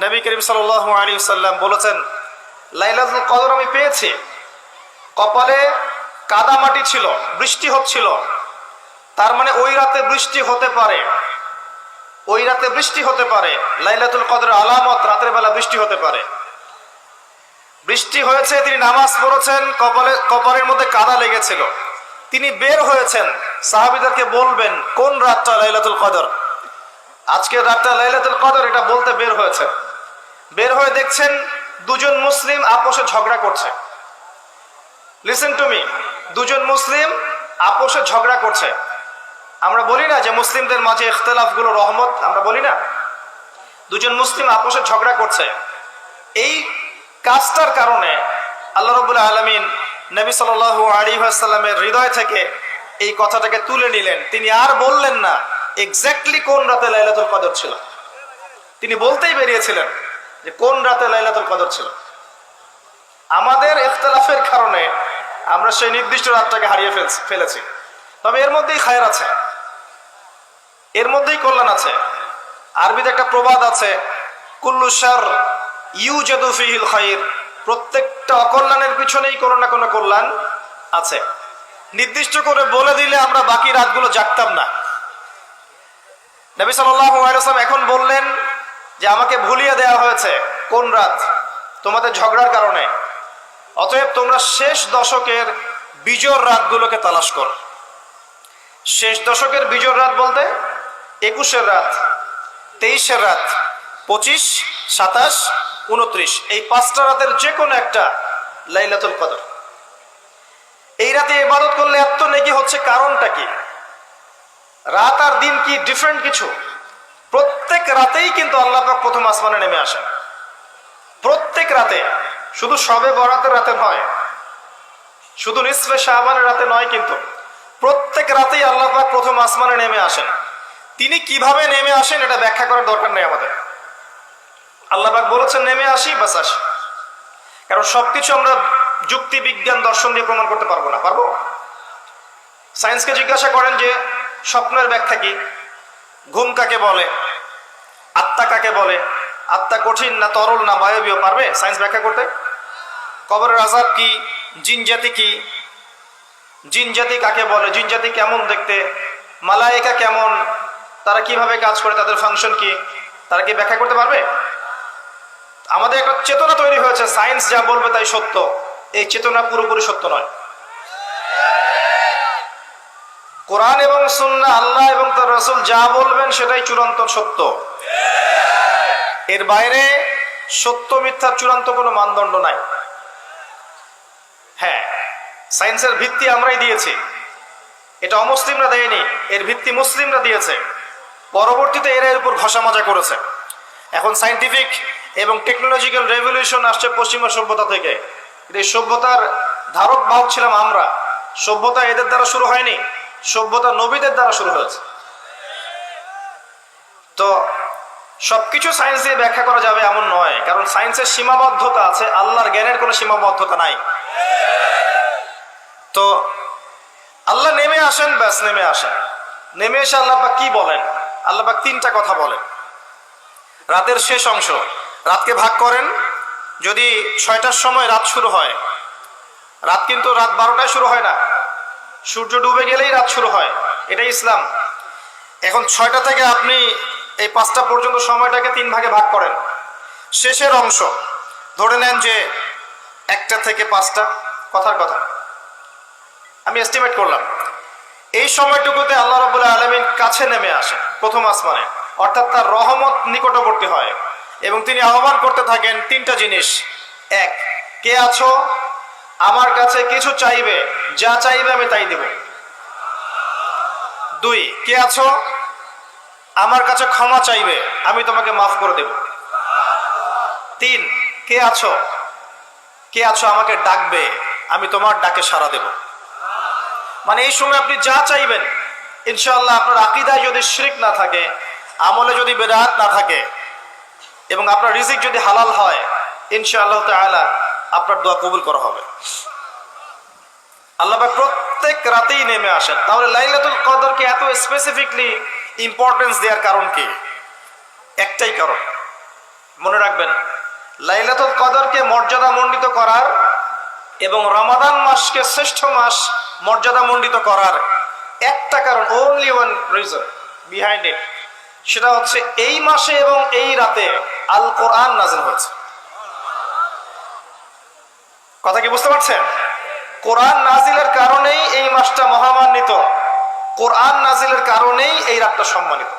নবী করিম সাল্লাহ আলী সাল্লাম বলেছেন, লাইলাতুল কদর আমি পেয়েছি। কপালে কাদা মাটি ছিল, বৃষ্টি হচ্ছিল। তার মানে ওই রাতে বৃষ্টি হতে পারে। ওই রাতে বৃষ্টি হতে পারে। লাইলাতুল কদর আলামত, রাতের বেলা বৃষ্টি হতে পারে। বৃষ্টি হয়েছে, তিনি নামাজ পড়েছেন, কপালে, কপালের মধ্যে কাদা লেগেছিল। তিনি বের হয়েছেন। সাহাবিদেরকে বলবেন, কোন রাতটা লাইলাতুল কদর? আজকের রাতটা লাইলাতুল কদর, এটা বলতে বের হয়েছে। বের হয়ে দেখছেন দুজন মুসলিম আপোষে ঝগড়া করছে। লিসেন টু মি দুজন মুসলিম আপোষে ঝগড়া করছে। আমরা বলি না যে মুসলিমদের মাঝে ইখতলাফগুলো রহমত, আমরা বলি না। দুজন মুসলিম আপোষে ঝগড়া করছে। এই কাজটার কারণে আল্লাহ রবুল্লাহ আলমিন নবী সাল আলী আসাল্লামের হৃদয় থেকে এই কথাটাকে তুলে নিলেন। তিনি আর বললেন না এক্স্যাক্টলি কোন রাতে লাইলাতুল কদর ছিল। তিনি বলতেই বেরিয়েছিলেন। যে কোন রাতে লাইলাতুল কদর ছিল? আমাদের ইখতলাফের কারণে আমরা সেই নির্দিষ্ট রাতটাকে হারিয়ে ফেলছি, ফেলেছি। তবে এর মধ্যেই খায়ের আছে, এর মধ্যেই কল্যাণ আছে। আরবিতে একটা প্রবাদ আছে কুল্লুসার ইউ জাদুফিহিল খাইর, প্রত্যেকটা অকল্যাণের পিছনেই কোনো না কোনো কল্যাণ আছে। নির্দিষ্ট করে বলে দিলে আমরা বাকি রাতগুলো জাগতাম না। নবী সাল্লাম এখন বললেন যে আমাকে ভুলিয়ে দেওয়া হয়েছে কোন রাত? তোমাদের ঝগড়ার কারণে। অতএব তোমরা শেষ দশকের বিজোর রাতগুলোকে তালাশ করো। শেষ দশকের বিজোর রাত বলতে একুশের রাত, তেইশের রাত, পঁচিশ, সাতাশ, উনত্রিশ, এই পাঁচটা রাতের যে কোনো একটা লাইলাতুল কদর। এই রাতে ইবাদত করলে এত নেকি হচ্ছে কারণটা কি? রাত আর দিন কি ডিফারেন্ট কিছু? প্রত্যেক রাতেই কিন্তু আল্লাহ পাক প্রথম আসমানে নেমে আসেন। প্রত্যেক রাতে। শুধু সবে বরাতের রাতে নয়। শুধু নিসফে শাহবানের রাতে নয় কিন্তু প্রত্যেক রাতেই আল্লাহ পাক প্রথম আসমানে নেমে আসেন। তিনি কীভাবে নেমে আসেন এটা ব্যাখ্যা করার দরকার নেই আমাদের। আল্লাহ পাক বলেছেন, নেমে আসি, বাস আসি। কারণ সবকিছু আমরা যুক্তি, বিজ্ঞান, দর্শন দিয়ে প্রমাণ করতে পারব না। পারব? সায়েন্সকে জিজ্ঞাসা করেন যে, স্বপ্নের ব্যাখ্যা কি? ঘুম কাকে বলে? আত্মা কাকে বলে? আত্মা কঠিন না তরল না বায়বীয়? পারবে সায়েন্স ব্যাখ্যা করতে? কবরের আজাব কি? জিন জাতি কি? জিন জাতি কাকে বলে? জিন জাতি কেমন দেখতে? মালায়েকা কেমন? তারা কীভাবে কাজ করে? তাদের ফাংশন কি? তারা কি ব্যাখ্যা করতে পারবে? আমাদের একটা চেতনা তৈরি হয়েছে, সায়েন্স যা বলবে তাই সত্য। এই চেতনা পুরোপুরি সত্য নয়। কোরআন এবং সুন্না আল্লাহ এবং তার রসুল যা বলবেন সেটাই চূড়ান্ত সত্য। এর বাইরে সত্য মিথ্যার চূড়ান্ত কোনো মানদণ্ড নাই। হ্যাঁ সায়েন্সের ভিত্তি আমরাই দিয়েছি। এটা অমুসলিমরা দেয়নি, এর ভিত্তি মুসলিমরা দিয়েছে। পরবর্তীতে এরা এর উপর ঘষা মাজা করেছে। এখন সাইন্টিফিক এবং টেকনোলজিক্যাল রেভলিউশন আসছে পশ্চিমা সভ্যতা থেকে। এই সভ্যতার ধারক বাহক ছিলাম আমরা। সভ্যতা এদের দ্বারা শুরু হয়নি, সভ্যতা নবীদের দ্বারা শুরু হয়েছে। তো সবকিছু সায়েন্স দিয়ে ব্যাখ্যা করা যাবে এমন নয়। কারণ সায়েন্সের সীমাবদ্ধতা আছে, আল্লাহর জ্ঞানের কোনো সীমাবদ্ধতা নাই। তো আল্লাহ নেমে আসেন, ব্যাস নেমে আসেন। নেমে এসে আল্লাহবাক কি বলেন? আল্লাহবাক তিনটা কথা বলেন। রাতের শেষ অংশ, রাতকে ভাগ করেন। যদি ছয়টার সময় রাত শুরু হয়, রাত কিন্তু রাত বারোটায় শুরু হয় না। সূর্য ডুবে গেলেই রাত শুরু হয়। এটাই ইসলাম। এখন ছয়টা থেকে আপনি এই পাঁচটা পর্যন্ত সময়টাকে তিন ভাগে ভাগ করেন। শেষের অংশ, ধরে নেন যে একটা থেকে পাঁচটা, কথার কথা। আমি এস্টিমেট করলাম। এই সময়টুকুতে আল্লাহ রবুল্লাহ আলমিন কাছে নেমে আসে প্রথম আসমানে। অর্থাৎ তার রহমত নিকটবর্তী হয় এবং তিনি আহ্বান করতে থাকেন, তিনটা জিনিস। এক, কে আছো? আমার কাছে কিছু চাইবে, যা চাইবে আমি তাই দেব। দুই, কে আছো? কাছে ক্ষমা চাইবে, আমি তোমাকে মাফ করে দেব। তিন, কে আছো? কে আছো আমাকে ডাকবে, আমি তোমার ডাকে সাড়া দেব। মানে এই সময় আপনি যা চাইবেন, ইনশাআল্লাহ আপনার আকিদায় যদি শিরিক না থাকে, আমলে যদি বেদাত না থাকে, এবং আপনার রিজিক যদি হালাল হয়, ইনশাআল্লাহ তাআলা আপনার দোয়া কবুল করা হবে। আল্লাহ প্রত্যেক রাতেই নেমে আসেন। তাহলে লাইলাতুল কদরকে এত স্পেসিফিকলি ইম্পর্টেন্স দেওয়ার কারণ কি? একটাই কারণ। মনে রাখবেন, লাইলাতুল কদরকে মর্যাদা মণ্ডিত করার এবং রমাদান মাসকে শ্রেষ্ঠ মাস মর্যাদা মণ্ডিত করার একটা কারণ only one reason behind it সেটা হচ্ছে এই মাসে এবং এই রাতে আল কোরআন নাজিল হয়েছে। কথা কি বুঝতে পারছেন? কোরআন নাজিলের কারণেই এই মাসটা মহামান্বিত। কোরআন নাজিলের কারণেই এই রাতটা সম্মানিত।